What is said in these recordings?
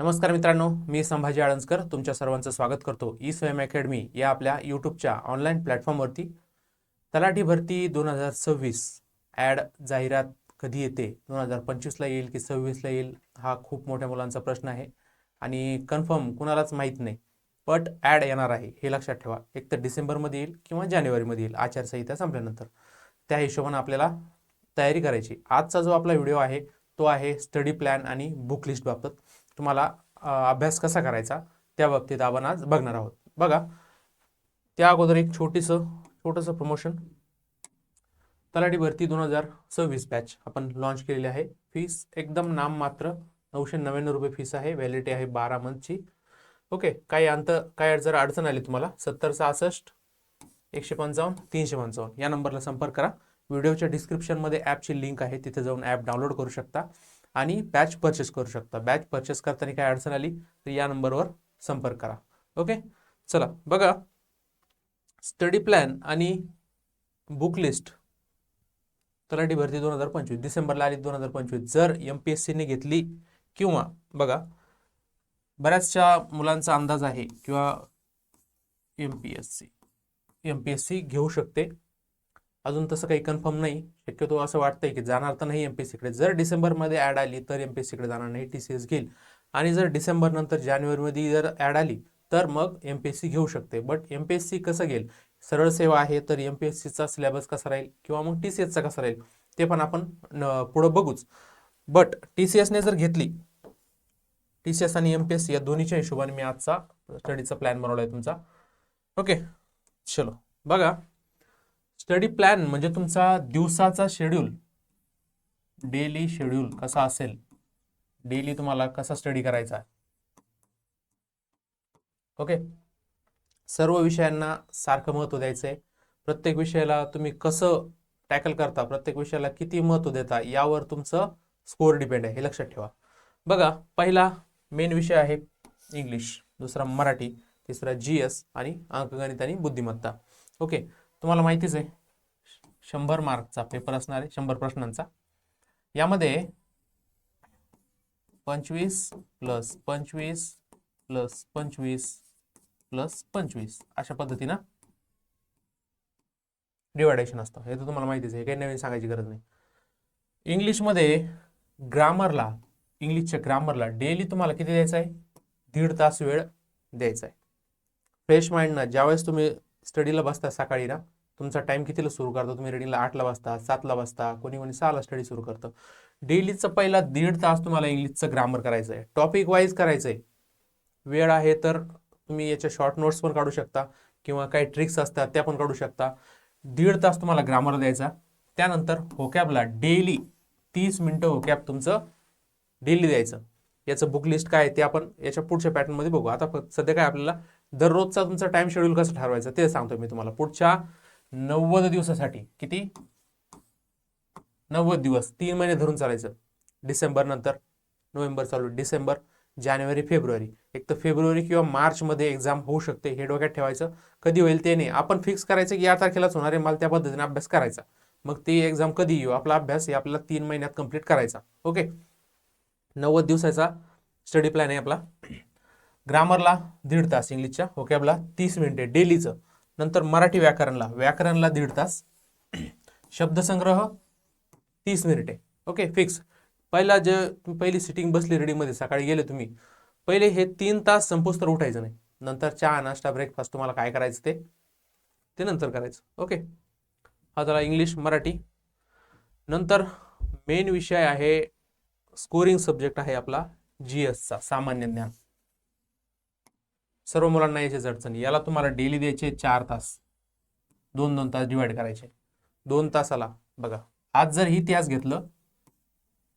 नमस्कार मित्रांनो मी संभाजी आळंजकर तुमच्या सर्वांचं स्वागत करतो ई स्वयं अकॅडमी या आपल्या यूट्यूबच्या ऑनलाईन प्लॅटफॉर्मवरती. तलाठी भरती दोन हजार सव्वीस ॲड जाहिरात कधी येते? दोन हजार पंचवीसला येईल की सव्वीसला येईल? हा खूप मोठ्या मुलांचा प्रश्न आहे आणि कन्फर्म कुणालाच माहीत नाही. बट ॲड येणार आहे हे लक्षात ठेवा. एक तर डिसेंबरमध्ये येईल किंवा जानेवारीमध्ये येईल आचारसंहिता संपल्यानंतर. त्या हिशोबानं आपल्याला तयारी करायची. आजचा जो आपला व्हिडिओ आहे तो आहे स्टडी प्लॅन आणि बुक लिस्ट बाबत. तुम्हाला अभ्यास कसा करायचा त्या बाबतीत आपण आज बघणार आहोत. बघा त्या अगोदर एक छोटीसं छोटंसं प्रमोशन तलाठी भरती दोन हजार सव्वीस बॅच आपण लॉन्च केलेली आहे. फीस एकदम नाममात्र नऊशे नव्याण्णव रुपये फीस आहे. व्हॅलिडिटी आहे बारा मंथची ओके काही अंत काय जर अडचण आली तुम्हाला सत्तर सहासष्ट एकशे पंचावन्न तीनशे पंचावन्न. या नंबरला संपर्क करा. व्हिडिओच्या डिस्क्रिप्शनमध्ये ॲपची लिंक आहे. तिथे जाऊन ॲप डाउनलोड करू शकता. आणि बॅच परचेस करू शकता. बॅच परचेस करताना काय अडचण आली तर या नंबरवर संपर्क करा. ओके चला बघा. स्टडी प्लॅन आणि बुक लिस्ट तलाठी भरती दोन हजार पंचवीस. डिसेंबरला आली दोन हजार पंचवीस. जर एम पी एस सीने घेतली किंवा बघा बऱ्याचशा मुलांचा अंदाज आहे किंवा M P S C M P S C घेऊ शकते. अजून तसं काही कन्फर्म नाही. शक्यतो असं वाटतंय की जाणार तर नाही एम पी सीकडे जर डिसेंबरमध्ये ॲड आली तर एम पी सीकडे जाणार नाही टी सी एस घेईल. आणि जर डिसेंबर नंतर जानेवारीमध्ये जर ॲड आली तर मग एम पी एस सी घेऊ शकते. But M P S C कसं घेईल? सरळ सेवा आहे तर एम पी एस सीचा सिलेबस कसा राहील? किंवा मग टी सी एसचा कसा राहील? ते पण आपण पुढं बघूच. बट टी सी एसने जर घेतली टी सी एस आणि एम पी एस सी या दोन्हीच्या हिशोबाने मी आजचा स्टडीचा प्लॅन बनवला आहे तुमचा. ओके चलो. बघा. स्टडी प्लॅन म्हणजे तुमचा दिवसाचा शेड्यूल. डेली शेड्यूल कसा असेल? डेली तुम्हाला कसा स्टडी करायचा आहे? ओके? सर्व विषयांना सारखं महत्त्व द्यायचं आहे प्रत्येक विषयाला तुम्ही कसं टॅकल करता प्रत्येक विषयाला किती महत्त्व देता यावर तुमचं स्कोअर डिपेंड आहे हे लक्षात ठेवा. बघा पहिला मेन विषय आहे इंग्लिश दुसरा मराठी तिसरा जी एस आणि अंकगणित आणि बुद्धिमत्ता. ओके? तुम्हाला माहितीच आहे शंभर मार्कचा पेपर असणार आहे शंभर प्रश्नांचा. यामध्ये पंचवीस प्लस पंचवीस प्लस पंचवीस प्लस पंचवीस अशा पद्धतीनं डिवायडेशन असतं. हे तर तुम्हाला माहितीच आहे काही नवीन सांगायची गरज नाही. इंग्लिशमध्ये ग्रामरला इंग्लिशच्या ग्रामरला डेली तुम्हाला किती द्यायचं आहे? दीड तास वेळ द्यायचा आहे. फ्रेश माइंडनं ज्यावेळेस तुम्ही स्टडीला बसता सकाळी ना. तुमचा टाइम कितीला सुरू करता? तुम्ही रेडीला आठला वाजता सातला वाजता कोणी कोणी सहाला स्टडी सुरू करतं. डेलीचा पहिला दीड तास तुम्हाला इंग्लिशचं ग्रामर करायचं आहे टॉपिक वाईज करायचं आहे वेळ आहे तर तुम्ही याच्या शॉर्ट नोट्स पण काढू शकता किंवा काही ट्रिक्स असतात त्या पण काढू शकता. दीड तास तुम्हाला ग्रामर द्यायचा. त्यानंतर होकॅबला डेली तीस मिनटं होकॅब तुमचं डेली द्यायचं. याचं बुक लिस्ट काय आहे ते आपण याच्या पुढच्या पॅटर्नमध्ये बघू. आता फक्त सध्या काय आपल्याला दररोजचा तुमचा टाइम शेड्यूल कसं ठरवायचं ते सांगतो मी तुम्हाला. पुढच्या नव्वद दिवसासाठी किती? नव्वद दिवस. तीन महिने धरून चालायचं. डिसेंबर नंतर. नोव्हेंबर चालू. डिसेंबर जानेवारी फेब्रुवारी. एक तर फेब्रुवारी किंवा मार्चमध्ये एक्झाम होऊ शकते. हे डोक्यात ठेवायचं. कधी होईल ते नाही. आपण फिक्स करायचं की या तारखेलाच होणार आहे. मला त्या पद्धतीने अभ्यास करायचा. मग ती एक्झाम कधी येऊ? आपला अभ्यास हे आपल्याला तीन महिन्यात कंप्लीट करायचा. ओके नव्वद दिवसाचा स्टडी प्लॅन आहे आपला. ग्रामरला दीड तास इंग्लिशच्या ओकॅबला तीस मिनिटे डेलीचं नंतर मराठी व्याकरणला व्याकरणला दीड तास. शब्दसंग्रह तीस मिनिटे. Okay fix. पहिला जे तुम्ही पहिली सिटिंग बसली रेडीमध्ये सकाळी गेले तुम्ही. पहिले हे तीन तास संपोस तर उठायचं नाही. नंतर चहा नाश्ता ब्रेकफास्ट तुम्हाला काय करायचं ते? ते नंतर करायचं. ओके. हा झाला इंग्लिश मराठी. नंतर मेन विषय आहे स्कोरिंग सब्जेक्ट आहे आपला जी एसचा सामान्य ज्ञान. सर्व मुलांना याचीच अडचणी. याला तुम्हाला डेली द्यायचे चार तास. दोन दोन तास डिवाइड करायचे. दोन तासाला. बघा आज जर इतिहास घेतलं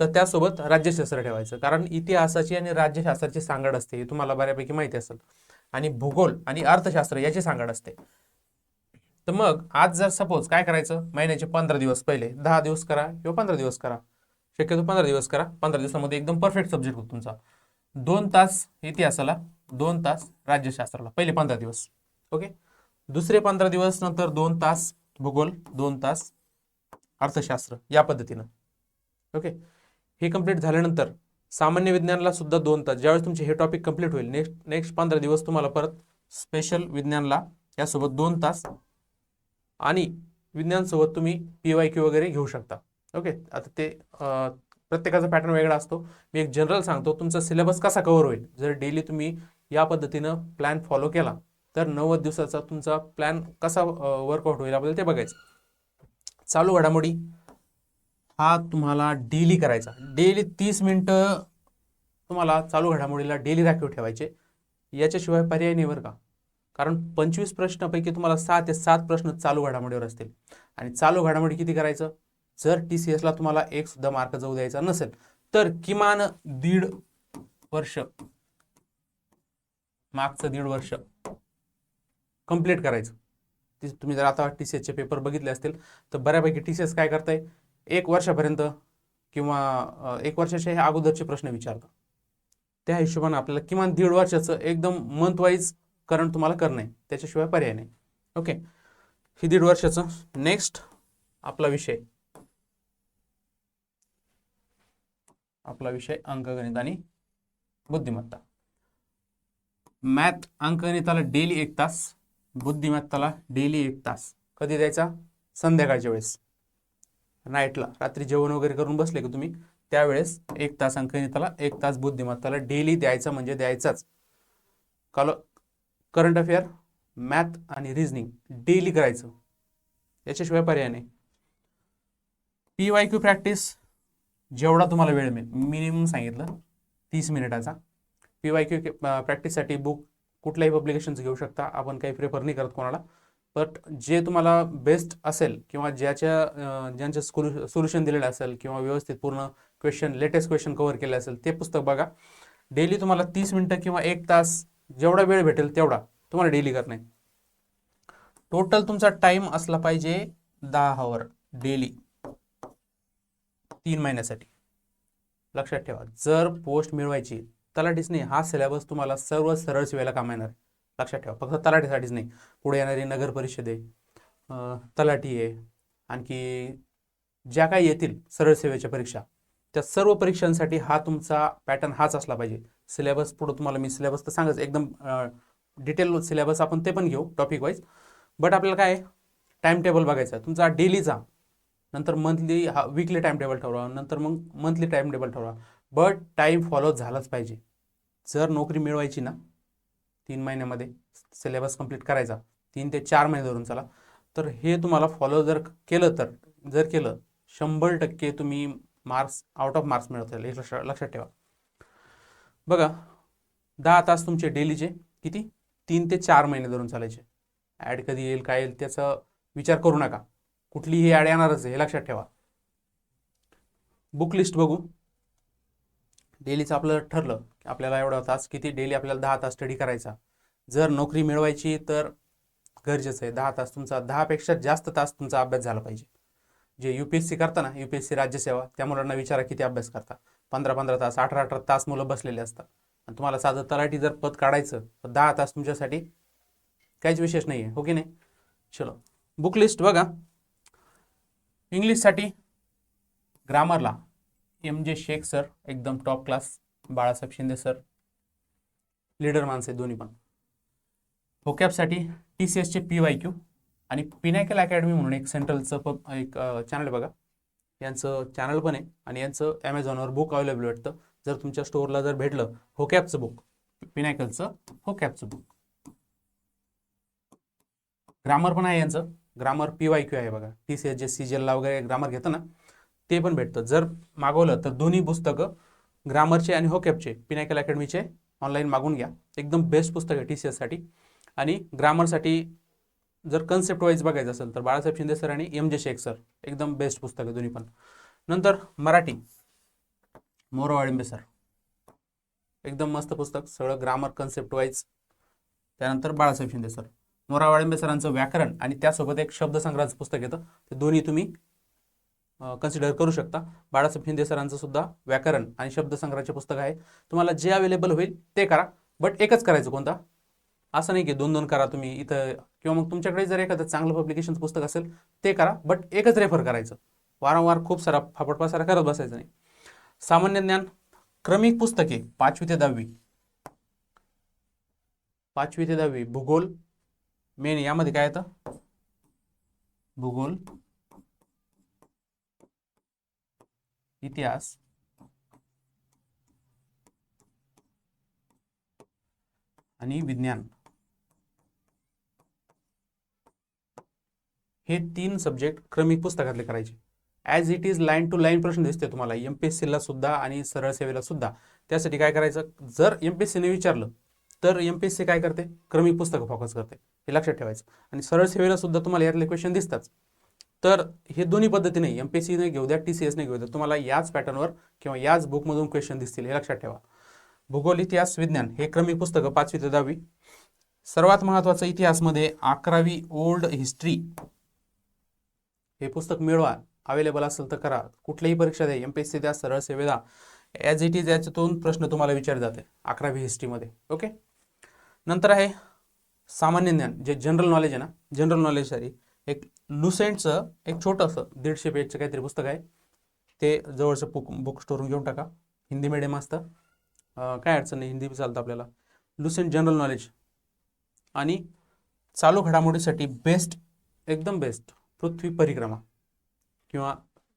तर त्यासोबत राज्यशास्त्र ठेवायचं. कारण इतिहासाची आणि राज्यशास्त्राची सांगड असते हे तुम्हाला बऱ्यापैकी माहिती असेल. आणि भूगोल आणि अर्थशास्त्र याची सांगड असते. तर मग आज जर सपोज काय करायचं? महिन्याचे पंधरा दिवस पहिले. दहा दिवस करा किंवा पंधरा दिवस करा. शक्यतो पंधरा दिवस करा. पंधरा दिवसामध्ये एकदम परफेक्ट सब्जेक्ट होतो तुमचा. दोन तास इतिहासाला दोन तास राज्यशास्त्राला पहिले पंधरा दिवस ओके? दुसरे पंधरा दिवस नंतर दोन तास भूगोल दोन तास अर्थशास्त्र या पद्धतीनं ओके? हे कंप्लीट झाल्यानंतर सामान्य विज्ञानला सुद्धा दोन तास ज्यावेळेस तुमचे हे टॉपिक कंप्लीट होईल नेक्स्ट नेक्स्ट पंधरा दिवस तुम्हाला परत स्पेशल विज्ञानला यासोबत दोन तास आणि विज्ञानसोबत तुम्ही पी वाय क्यू वगैरे घेऊ शकता ओके? आता ते प्रत्येकाचा पॅटर्न वेगळा असतो. मी एक जनरल सांगतो तुमचा सिलेबस कसा कव्हर होईल? जर डेली तुम्ही या पद्धतीनं प्लॅन फॉलो केला. तर नव्वद दिवसाचा तुमचा प्लॅन कसा वर्कआउट होईल आपल्याला ते बघायचं. चालू घडामोडी हा तुम्हाला डेली करायचा. डेली तीस मिनटं तुम्हाला चालू घडामोडीला डेली राखीव ठेवायचे. याच्याशिवाय पर्याय नाही बरं का. कारण पंचवीस प्रश्नापैकी तुम्हाला सहा ते सात प्रश्न चालू घडामोडीवर असतील. आणि चालू घडामोडी किती करायचं? जर टी सी एसला तुम्हाला एक सुद्धा मार्क जाऊ द्यायचा नसेल तर किमान दीड वर्ष मागचं दीड वर्ष कंप्लीट करायचं. ती- तुम्ही जर आता टी सी एसचे पेपर बघितले असतील तर बऱ्यापैकी टी सी एस काय करताय? एक वर्षापर्यंत किंवा एक वर्षाच्या हे अगोदरचे प्रश्न विचारतात. त्या हिशोबाने आपल्याला किमान दीड वर्षाचं एकदम मंथ वाईज करंट तुम्हाला करणं आहे. त्याच्याशिवाय पर्याय नाही. ओके हे दीड वर्षाचं नेक्स्ट आपला विषय. आपला विषय अंकगणित आणि बुद्धिमत्ता. मॅथ अंकगणिताला डेली एक तास बुद्धिमत्ताला डेली एक तास. कधी द्यायचा? संध्याकाळच्या वेळेस. नाईटला. रात्री जेवण वगैरे करून बसले की तुम्ही? त्यावेळेस एक तास अंकगणिताला एक तास बुद्धिमत्ताला डेली द्यायचा म्हणजे द्यायचाच. काल करंट अफेअर मॅथ आणि रिझनिंग डेली करायचं. याच्याशिवाय पर्याय नाही. पी वाय क्यू प्रॅक्टिस जेवढा तुम्हाला वेळ मिळेल. मिनिमम सांगितलं तीस मिनिटाचा. पी वाय क्यू प्रॅक्टिससाठी बुक कुठल्याही पब्लिकेशन्स घेऊ शकता. आपण काही प्रेफर नाही करत कोणाला. बट जे तुम्हाला बेस्ट असेल किंवा ज्याच्या ज्यांच्या ज्यांचं सोल्युशन दिलेलं असेल किंवा व्यवस्थित पूर्ण क्वेश्चन लेटेस्ट क्वेश्चन कव्हर केले असेल ते पुस्तक बघा. डेली तुम्हाला तीस मिनटं किंवा एक तास जेवढा वेळ भेटेल तेवढा तुम्हाला डेली करणे. टोटल तुमचा टाइम असला पाहिजे दहा आवर डेली तीन महिन्यासाठी. लक्षात ठेवा. जर पोस्ट मिळवायची तलाठीच नाही. हा सिलेबस तुम्हाला सर्व सरळ सेवेला काम येणार. लक्षात ठेवा. फक्त तलाठीसाठीच नाही. पुढे येणारी नगर परिषद आहे तलाठी आहे. आणखी ज्या काही येतील सरळ सेवेच्या परीक्षा त्या सर्व परीक्षांसाठी हा तुमचा पॅटर्न हाच असला पाहिजे. सिलेबस पुढं तुम्हाला मी सिलेबस तर सांगच. एकदम डिटेल सिलेबस आपण ते पण घेऊ टॉपिक वाईज बट आपल्याला काय टाइम टेबल बघायचा आहे. तुमचा डेलीचा नंतर मंथली हा वीकली टाइम टेबल ठरवा. नंतर मग मंथली टाइम टेबल ठरवा. बट टाईम फॉलो झालाच पाहिजे. जर नोकरी मिळवायची ना तीन महिन्यामध्ये सिलेबस कंप्लीट करायचा तीन ते चार महिने धरून चला तर हे तुम्हाला फॉलो जर केलं तर जर केलं शंभर टक्के तुम्ही मार्क्स आउट ऑफ मार्क्स मिळवता येईल हे लक्षात ठेवा. बघा दहा तास तुमचे डेलीचे किती? तीन ते चार महिने धरून चालायचे. ॲड कधी येईल काय येईल त्याचा विचार करू नका. कुठलीही ॲड येणारच आहे हे लक्षात ठेवा. बुक लिस्ट बघू. डेलीचं आपलं ठरलं की आपल्याला एवढा तास किती डेली आपल्याला दहा तास स्टडी करायचा. जर नोकरी मिळवायची तर गरजेचं आहे. दहा तास तुमचा दहापेक्षा जास्त तास तुमचा अभ्यास झाला पाहिजे. जे यू पी एस सी करताना यू पी एस सी राज्यसेवा त्या मुलांना विचारा किती अभ्यास करता. पंधरा पंधरा तास अठरा अठरा तास मुलं बसलेले असतात. आणि तुम्हाला साधं तलाठी जर पद काढायचं तर दहा तास तुमच्यासाठी काहीच विशेष नाही आहे हो की नाही? चलो. बुक लिस्ट बघा. इंग्लिशसाठी ग्रामरला एम जे शेख सर एकदम top class Balasaheb Shinde sir leader माणसं आहेत दोन्ही पण. होकॅपसाठी टी सी एसचे पी वाय क्यू आणि पिनॅकल अकॅडमी म्हणून एक सेंट्रलचं पण एक चॅनल बघा. यांचं चॅनल पण आहे आणि यांचं ॲमेझॉनवर बुक अवेलेबल वाटतं. जर तुमच्या स्टोअरला जर भेटलं होकॅपचं बुक पिनॅकलचं होकॅपचं बुक ग्रामर पण आहे यांचं. ग्रामर पी वाय क्यू आहे बघा. T C S J C ला वगैरे ग्रामर घेतं ना ते पण भेटतं. जर मागवलं तर दोन्ही पुस्तकं ग्रामरचे आणि होकॅपचे पिनॅकल अकॅडमीचे ऑनलाईन मागून घ्या. एकदम बेस्ट पुस्तक आहे टी सी एससाठी आणि ग्रामरसाठी जर कन्सेप्ट वाईज बघायचं असेल तर बाळासाहेब शिंदे सर आणि एम जे शेख सर एकदम बेस्ट पुस्तक आहे दोन्ही पण. नंतर मराठी मोरो वाळिंबे सर एकदम मस्त पुस्तक सगळं ग्रामर कन्सेप्ट वाईज त्यानंतर बाळासाहेब शिंदे सर मोरा वाळिंबे सरांचं व्याकरण आणि त्यासोबत एक शब्दसंग्रहाचं पुस्तक येतं. ते दोन्ही तुम्ही कन्सिडर करू शकता. बाळासाहेब शिंदे सरांचं सुद्धा व्याकरण आणि शब्दसंग्रहाचे पुस्तक आहे. तुम्हाला जे अवेलेबल होईल ते करा बट एकच करायचं कोणता? असं नाही की दोन दोन करा तुम्ही इथं किंवा मग तुमच्याकडे जर एखादं चांगलं पब्लिकेशनचं पुस्तक असेल ते करा बट एकच रेफर करायचं. वारंवार खूप सारा फापटपासारा करत बसायचं नाही. सामान्य ज्ञान क्रमिक पुस्तके पाचवी ते दहावी. पाचवी ते दहावी भूगोल मेन यामध्ये काय येतं? भूगोल इतिहास आणि विज्ञान. हे तीन सब्जेक्ट क्रमिक पुस्तकातले करायचे. As it is line to line प्रश्न दिसते तुम्हाला. एम पी एस सीला सुद्धा आणि सरळ सेवेला सुद्धा. त्यासाठी काय करायचं? जर एम पी एस सीने विचारलं तर एम पी एस सी काय करते? क्रमिक पुस्तकं फोकस करते. हे लक्षात ठेवायचं. आणि सरळ सेवेला सुद्धा तुम्हाला यातले क्वेश्चन दिसतात. तर हे दोन्ही पद्धतीने एम पी एस सीने घेऊ द्या टी सी एसने घेऊ द्या. तुम्हाला याच पॅटर्नवर किंवा याच बुकमधून क्वेश्चन दिसतील हे लक्षात ठेवा. भूगोल इतिहास विज्ञान हे क्रमिक पुस्तकं पाचवी ते दहावी. सर्वात महत्त्वाचं इतिहासमध्ये अकरावी ओल्ड हिस्ट्री हे पुस्तक मिळवा अवेलेबल असेल तर करा. कुठल्याही परीक्षा द्या एम पी एस सी द्या सरळ सेवेदा ॲज इट इज याच्यातून प्रश्न तुम्हाला विचारले जाते अकरावी हिस्ट्रीमध्ये ओके नंतर आहे सामान्य ज्ञान जे जनरल नॉलेज आहे ना जनरल नॉलेज सॉरी एक लुसेंटचं एक छोटंसं दीडशे पेजचं काहीतरी पुस्तक आहे. ते जवळचं बुक बुक स्टोरून घेऊन टाका. हिंदी मिडियम असतं. काय अडचण नाही हिंदी चालतं आपल्याला. लुसेंट जनरल नॉलेज आणि चालू घडामोडीसाठी बेस्ट एकदम बेस्ट पृथ्वी परिक्रमा. किंवा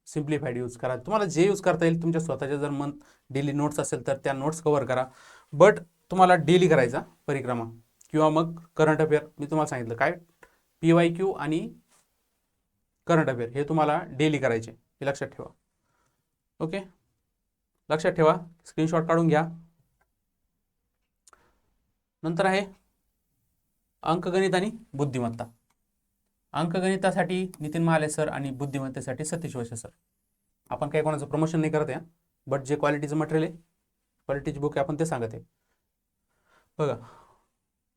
सिम्प्लिफाईड यूज करा. तुम्हाला जे यूज करता येईल तुमच्या स्वतःच्या जर मन डेली नोट्स असेल तर त्या नोट्स कवर करा. बट तुम्हाला डेली करायचा परिक्रमा. किंवा मग करंट अफेअर मी तुम्हाला सांगितलं काय? पी वाय क्यू आणि करंट अफेअर हे तुम्हाला डेली करायचे. हे लक्षात ठेवा. ओके लक्षात ठेवा. स्क्रीनशॉट काढून घ्या. नंतर आहे अंकगणित आणि बुद्धिमत्ता. अंकगणितासाठी नितीन महाले सर आणि बुद्धिमत्तेसाठी सतीश वशे सर आपण काही कोणाचं प्रमोशन नाही करत आहे बट जे क्वालिटीचं मटेरियल आहे क्वालिटीची बुक आहे आपण ते सांगत आहे. बघा.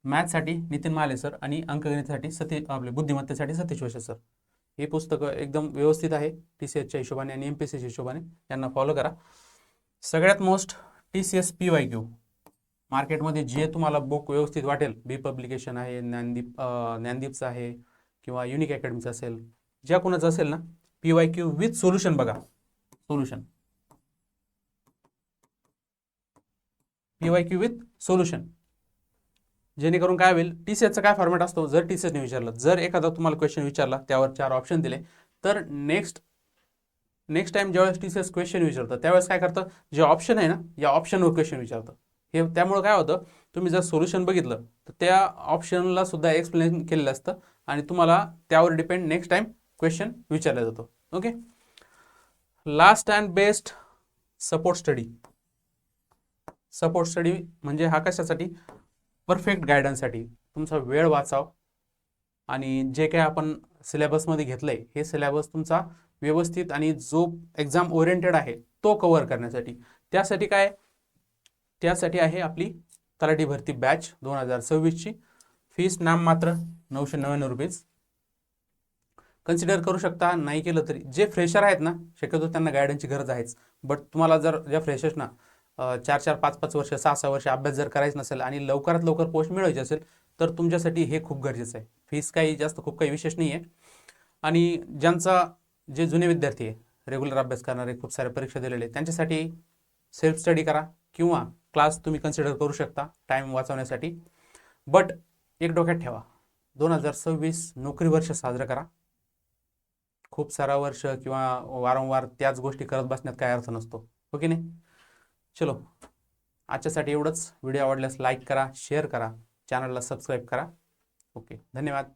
मॅथ्ससाठी नितीन महाले सर आणि अंकगणितासाठी सती आपले बुद्धिमत्तेसाठी सतीश वशे सर ही पुस्तकं एकदम व्यवस्थित आहे. टी सी एसच्या हिशोबाने आणि एम पी सीच्या हिशोबाने त्यांना फॉलो करा. सगळ्यात most T C S P Y Q मार्केटमध्ये जे तुम्हाला बुक व्यवस्थित वाटेल बी पब्लिकेशन आहे ज्ञानदीप ज्ञानदीपचं आहे किंवा युनिक अकॅडमीचं असेल ज्या कोणाचं असेल ना P Y Q with solution बघा. Solution P Y Q with solution जेणेकरून काय होईल टी सी एसचा काय फॉर्मॅट असतो? जर टी सी एसने विचारलं जर एखादा तुम्हाला क्वेश्चन विचारला त्यावर चार ऑप्शन दिले तर नेक्स्ट नेक्स्ट टाइम ज्यावेळेस टी सी एस क्वेश्चन विचारतं त्यावेळेस काय करतं? जे ऑप्शन आहे ना या ऑप्शनवर क्वेश्चन विचारतं. हे त्यामुळे काय होतं? तुम्ही जर सोल्युशन बघितलं तर त्या ऑप्शनला सुद्धा एक्सप्लेन केलेलं असतं आणि तुम्हाला त्यावर डिपेंड नेक्स्ट टाइम क्वेश्चन विचारला जातो. Okay last and best support study support study म्हणजे हा कशासाठी? परफेक्ट गायडन्ससाठी तुमचा वेळ वाचाव. आणि जे काही आपण सिलेबसमध्ये घेतलं आहे हे सिलेबस तुमचा व्यवस्थित आणि जो एक्झाम ओरिएंटेड आहे तो कव्हर करण्यासाठी. त्यासाठी काय? त्यासाठी आहे आपली तलाठी भरती बॅच दोन हजार सव्वीसची. फीस नाम मात्र नऊशे नव्याण्णव रुपयेच कन्सिडर करू शकता नाही केलं तरी. जे फ्रेशर आहेत ना शक्यतो त्यांना गायडन्सची गरज आहेच. बट तुम्हाला जर ज्या फ्रेशर्सना चार चार पाच पाच वर्ष सहा सहा वर्ष अभ्यास जर करायचा नसेल आणि लवकरात लवकर पोस्ट मिळवायची असेल तर तुमच्यासाठी हे खूप गरजेचं आहे. फीस काही जास्त खूप काही विशेष नाही आहे आणि ज्यांचा जे जुने विद्यार्थी आहे रेग्युलर अभ्यास करणारे खूप सारे परीक्षा दिलेले त्यांच्यासाठी सेल्फ स्टडी करा किंवा क्लास तुम्ही कन्सिडर करू शकता टाईम वाचवण्यासाठी. बट एक डोक्यात ठेवा दोन हजार सव्वीस नोकरी वर्ष साजरं करा. खूप सारा वर्ष किंवा वारंवार त्याच गोष्टी करत बसण्यात काय अर्थ नसतो हो की नाही? चलो. आजच्यासाठी एवढंच. व्हिडिओ आवडल्यास लाईक करा शेअर करा. चॅनलला सबस्क्राईब करा. ओके. धन्यवाद.